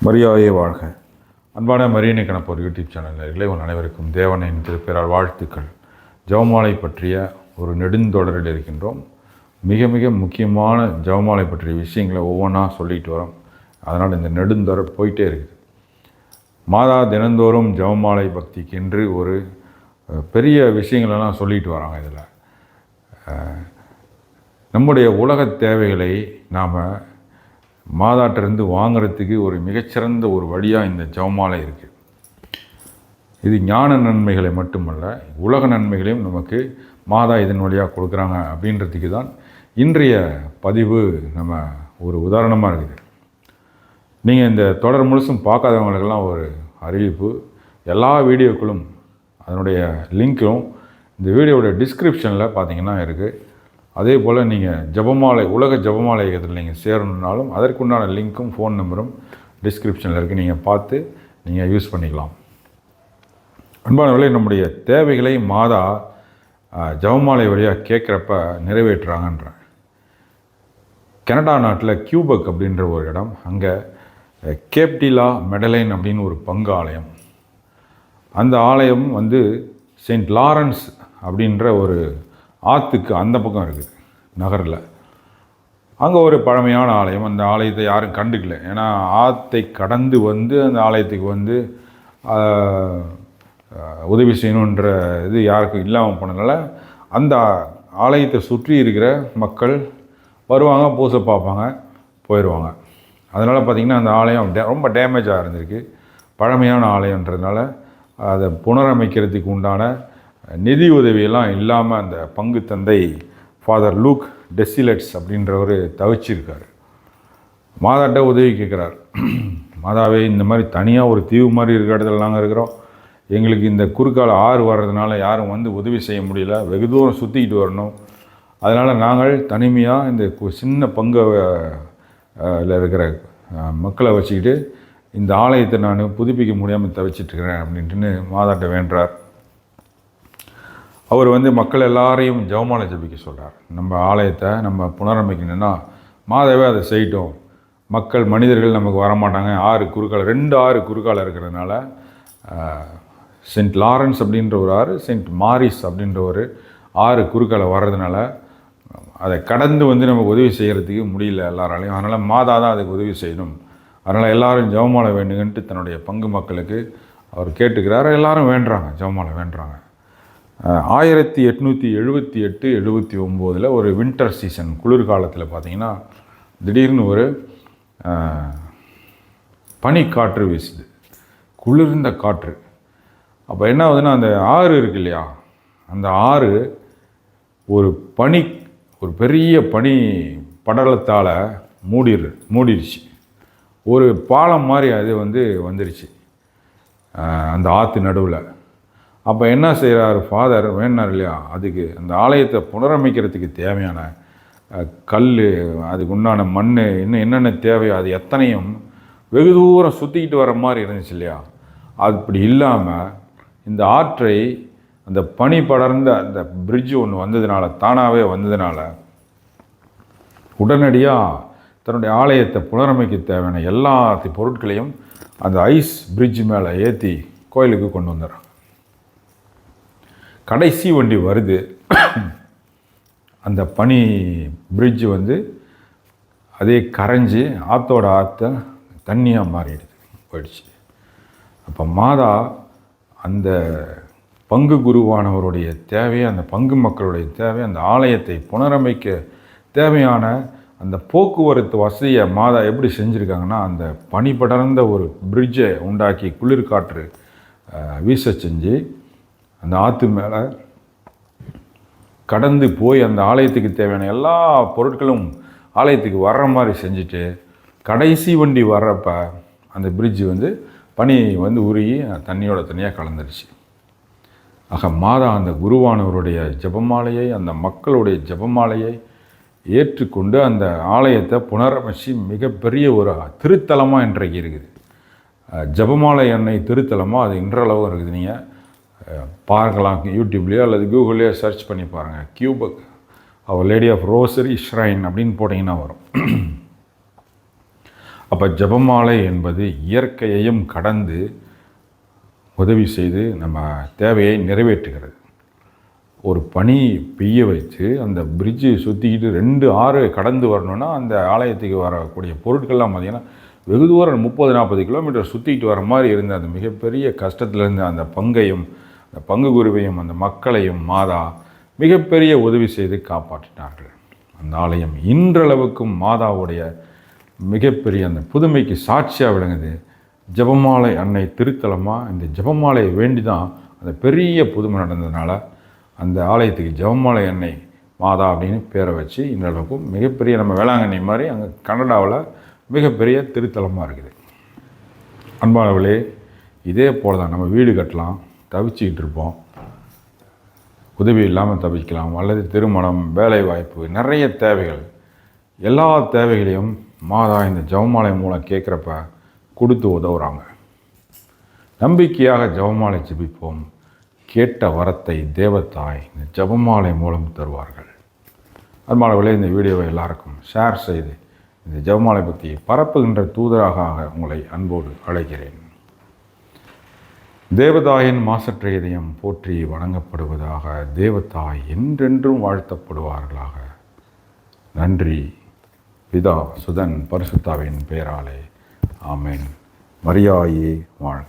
மரியாதையை வாழ்க. அன்பான மரியணை கணப்போர் யூடியூப் சேனல் நேயர்களே உங்கள் அனைவருக்கும் தேவனின் திருப்பெயரால் வாழ்த்துக்கள். ஜவமாலை பற்றிய ஒரு நெடுந்தொடரில் இருக்கின்றோம். மிக மிக முக்கியமான ஜெபமாலை பற்றிய விஷயங்களை ஒவ்வொன்றா சொல்லிட்டு வரோம். அதனால் இந்த நெடுந்தொடர் போயிட்டே இருக்குது. மாதா தினந்தோறும் ஜெபமாலை பக்திக்கென்று ஒரு பெரிய விஷயங்களெல்லாம் சொல்லிட்டு வராங்க இதில். நம்முடைய உலகத் தேவைகளை நாம் மாதாட்டிருந்து வாங்கிறதுக்கு ஒரு மிகச்சிறந்த ஒரு வழியாக இந்த ஜெபமாலை இருக்குது இது ஞான நன்மைகளை மட்டுமல்ல உலக நன்மைகளையும் நமக்கு மாதா இதன் வழியாக கொடுக்குறாங்க அப்படின்றதுக்கு தான் இன்றைய பதிவு நம்ம ஒரு உதாரணமாக இருக்குது. நீங்கள் இந்த தொடர் முழுசும் பார்க்காதவங்களுக்கெல்லாம் ஒரு அறிவிப்பு. எல்லா வீடியோக்களும் அதனுடைய லிங்க்கும் இந்த வீடியோவோட டிஸ்கிரிப்ஷனில் பார்த்தீங்கன்னா இருக்குது அதே போல் நீங்கள் ஜெபமாலை உலக ஜெபமாலை இயக்கத்தில் நீங்கள் சேரணுன்னாலும் அதற்குண்டான லிங்க்கும் ஃபோன் நம்பரும் டிஸ்கிரிப்ஷனில் இருக்குது நீங்கள் பார்த்து நீங்கள் யூஸ் பண்ணிக்கலாம். அன்பானவர்களே நம்முடைய தேவைகளை மாதா ஜபமாலை ஜெபமாலை வழியாக கேட்குறப்ப நிறைவேற்றுறாங்கன்ற கனடா நாட்டில் கியூபக் அப்படின்ற ஒரு இடம். அங்கே கேப்டிலா மெடலைன் அப்படின்னு ஒரு பங்கு ஆலயம். அந்த ஆலயம் வந்து செயின்ட் லாரன்ஸ் அப்படின்ற ஒரு ஆற்றுக்கு அந்த பக்கம் இருக்குது நகரில். அங்கே ஒரு பழமையான ஆலயம். அந்த ஆலயத்தை யாரும் கண்டுக்கல. ஏன்னா ஆற்றை கடந்து வந்து அந்த ஆலயத்துக்கு வந்து உதவி செய்யணுன்ற இது யாருக்கும் இல்லாமல் போனதுனால அந்த ஆலயத்தை சுற்றி இருக்கிற மக்கள் வருவாங்க பூசை பார்ப்பாங்க போயிடுவாங்க அதனால் பார்த்திங்கன்னா அந்த ஆலயம் டே- ரொம்ப டேமேஜாக இருந்திருக்கு. பழமையான ஆலயன்றதுனால அதை புனரமைக்கிறதுக்கு உண்டான நிதி உதவியெல்லாம் இல்லாமல் அந்த பங்கு தந்தை ஃபாதர் லூக் டெசிலட்ஸ் அப்படின்றவர் தவிச்சிருக்கார். மாதாட்ட உதவி கேட்குறார் மாதாவே இந்த மாதிரி தனியாக ஒரு தீவு மாதிரி இருக்கிற இடத்துல நாங்கள் இருக்கிறோம். எங்களுக்கு இந்த குறுக்கால ஆறு வர்றதுனால யாரும் வந்து உதவி செய்ய முடியல. வெகு தூரம் சுற்றிக்கிட்டு வரணும். அதனால் நாங்கள் தனிமையாக இந்த கு- சின்ன பங்கு இருக்கிற மக்களை வச்சுக்கிட்டு இந்த ஆலயத்தை நான் புதுப்பிக்க முடியாமல் தவிச்சிட்ருக்கிறேன் அப்படின்ட்டுன்னு மாதாட்ட வேண்டார் அவர் வந்து மக்கள் எல்லாரையும் ஜெபமாலை ஜெபிக்க சொல்கிறார் நம்ம ஆலயத்தை நம்ம புனரமைக்கணும்னா மாதாவே அதை செய்யட்டும். மக்கள் மனிதர்கள் நமக்கு வரமாட்டாங்க. ஆறு குறுக்கால் ரெண்டு ஆறு குறுக்கால் இருக்கிறதுனால சென்ட் செயின்ட் லாரன்ஸ் அப்படின்ற ஒரு ஆறு சென்ட் மாரிஸ் அப்படின்ற ஒரு ஆறு குறுக்கால் வர்றதுனால அதை கடந்து வந்து நமக்கு உதவி செய்கிறதுக்கு முடியல எல்லாராலையும். அதனால் மாதா தான் அதுக்கு உதவி செய்யணும். அதனால் எல்லாரும் ஜெபமாலை வேண்டுங்கன்ட்டு தன்னுடைய பங்கு மக்களுக்கு அவர் கேட்டுக்கிறார். எல்லாரும் வேண்டுறாங்க. ஜெபமாலை வேண்டுறாங்க. ஆயிரத்தி எட்நூற்றி எழுபத்தி எட்டு எழுபத்தி ஒம்போதில் ஒரு வின்டர் சீசன் குளிர்காலத்தில் பார்த்தீங்கன்னா திடீர்னு ஒரு பனிக்காற்று வீசுது. குளிர்ந்த காற்று. அப்போ என்ன ஆகுதுன்னா அந்த ஆறு இருக்கு இல்லையா? அந்த ஆறு ஒரு பனி ஒரு பெரிய பனி படலத்தால் மூடிடு மூடிடுச்சு ஒரு பாலம் மாதிரி அது வந்து வந்துருச்சு. அந்த ஆற்று நடுவில். அப்போ என்ன செய்கிறார் ஃபாதர் வேணார் இல்லையா? அதுக்கு அந்த ஆலயத்தை புனரமைக்கிறதுக்கு தேவையான கல் அதுக்கு உண்டான மண் இன்னும் என்னென்ன தேவையோ அது எத்தனையும் வெகு தூரம் சுற்றிக்கிட்டு வர மாதிரி இருந்துச்சு இல்லையா? அது இப்படி இல்லாமல் இந்த ஆற்றை அந்த பனி படர்ந்த அந்த பிரிட்ஜ் ஒன்று வந்ததுனால தானாகவே வந்ததுனால உடனடியாக தன்னுடைய ஆலயத்தை புனரமைக்க தேவையான எல்லா பொருட்களையும் அந்த ஐஸ் பிரிட்ஜ் மேலே ஏற்றி கோயிலுக்கு கொண்டு வந்துடுறான். கடைசி வண்டி வருது. அந்த பனி பிரிட்ஜு வந்து அதே கரைஞ்சி ஆற்றோட ஆற்ற தண்ணியாக மாறிடுது. போயிடுச்சு. அப்போ மாதா அந்த பங்கு குருவானவருடைய தேவை அந்த பங்கு மக்களுடைய தேவை அந்த ஆலயத்தை புனரமைக்க தேவையான அந்த போக்குவரத்து வசதியை மாதா எப்படி செஞ்சுருக்காங்கன்னா அந்த பனி படர்ந்த ஒரு பிரிட்ஜை உண்டாக்கி குளிர்காற்று வீச செஞ்சு அந்த ஆற்று மேலே கடந்து போய் அந்த ஆலயத்துக்கு தேவையான எல்லா பொருட்களும் ஆலயத்துக்கு வர்ற மாதிரி செஞ்சுட்டு கடைசி வண்டி வர்றப்ப அந்த பிரிட்ஜ் வந்து பனி வந்து உருகி தண்ணியோட தனியாக கலந்துருச்சு. ஆக மாதா அந்த குருவானவருடைய ஜெபமாலையை அந்த மக்களுடைய ஜபமாலையை ஏற்றுக்கொண்டு அந்த ஆலயத்தை புனரமைச்சு மிகப்பெரிய ஒரு திருத்தலமாக இன்றைக்கு இருக்குது. ஜபமாலை ஜெபமாலை எண்ணெய் திருத்தலமாக அது இன்றளவும் இருக்குது. நீங்கள் பார்க்கலாம் யூடியூப்லேயோ அல்லது கூகுள்லேயோ சர்ச் பண்ணி பாருங்கள் Quebec our lady of rosary shrine அப்படின்னு போட்டிங்கன்னா வரும். அப்போ ஜெபமாலை என்பது இயற்கையையும் கடந்து உதவி செய்து நம்ம தேவையை நிறைவேற்றுகிறது. ஒரு பனி பெய்ய வச்சு அந்த பிரிட்ஜு சுற்றிக்கிட்டு ரெண்டு ஆறு கடந்து வரணும்னா அந்த ஆலயத்துக்கு வரக்கூடிய பொருட்கள்லாம் பார்த்திங்கன்னா வெகு தூரம் முப்பது நாற்பது கிலோமீட்டர் சுற்றிக்கிட்டு வர மாதிரி இருந்த அந்த மிகப்பெரிய கஷ்டத்துலேருந்து அந்த பங்கையும் அந்த பங்கு குருவையும் அந்த மக்களையும் மாதா மிகப்பெரிய உதவி செய்து காப்பாற்றினார்கள். அந்த ஆலயம் இன்றளவுக்கும் மாதாவுடைய மிகப்பெரிய அந்த புதுமைக்கு சாட்சியாக விளங்குது. ஜெபமாலை அன்னை திருத்தலமாக இந்த ஜெபமாலையை வேண்டி தான் அந்த பெரிய புதுமை நடந்ததுனால அந்த ஆலயத்துக்கு ஜபமாலை அன்னை மாதா அப்படின்னு பேரை வச்சு இன்றளவுக்கும் மிகப்பெரிய நம்ம வேளாங்கண்ணி மாதிரி அங்கே கனடாவில் மிகப்பெரிய திருத்தலமாக இருக்குது. அன்பானவர்களே இதே போல் தான் நம்ம வீடு கட்டலாம். தவிச்சிக்கிட்டு இருப்போம் உதவி இல்லாமல் தவிக்கலாம் அல்லது திருமணம் வேலை வாய்ப்பு நிறைய தேவைகள். எல்லா தேவைகளையும் மாதா இந்த ஜெபமாலை மூலம் கேட்குறப்ப கொடுத்து உதவுறாங்க. நம்பிக்கையாக ஜெபமாலை ஜபிப்போம். கேட்ட வரத்தை தேவத்தாய் இந்த ஜெபமாலை மூலம் தருவார்கள். அன்பானவர்களே இந்த வீடியோவை எல்லாருக்கும் ஷேர் செய்து இந்த ஜெபமாலை பற்றி பரப்புகின்ற தூதராக உங்களை அன்போடு அழைக்கிறேன். தேவதாயின் மாசற்ற இதயம் போற்றி வணங்கப்படுவதாக தேவதாய் என்றென்றும் வாழ்த்தப்படுவார்களாக. நன்றி பிதா சுதன் பரிசுத்தாவின் பெயராலே. ஆமேன். மரியாயே வாழ்க.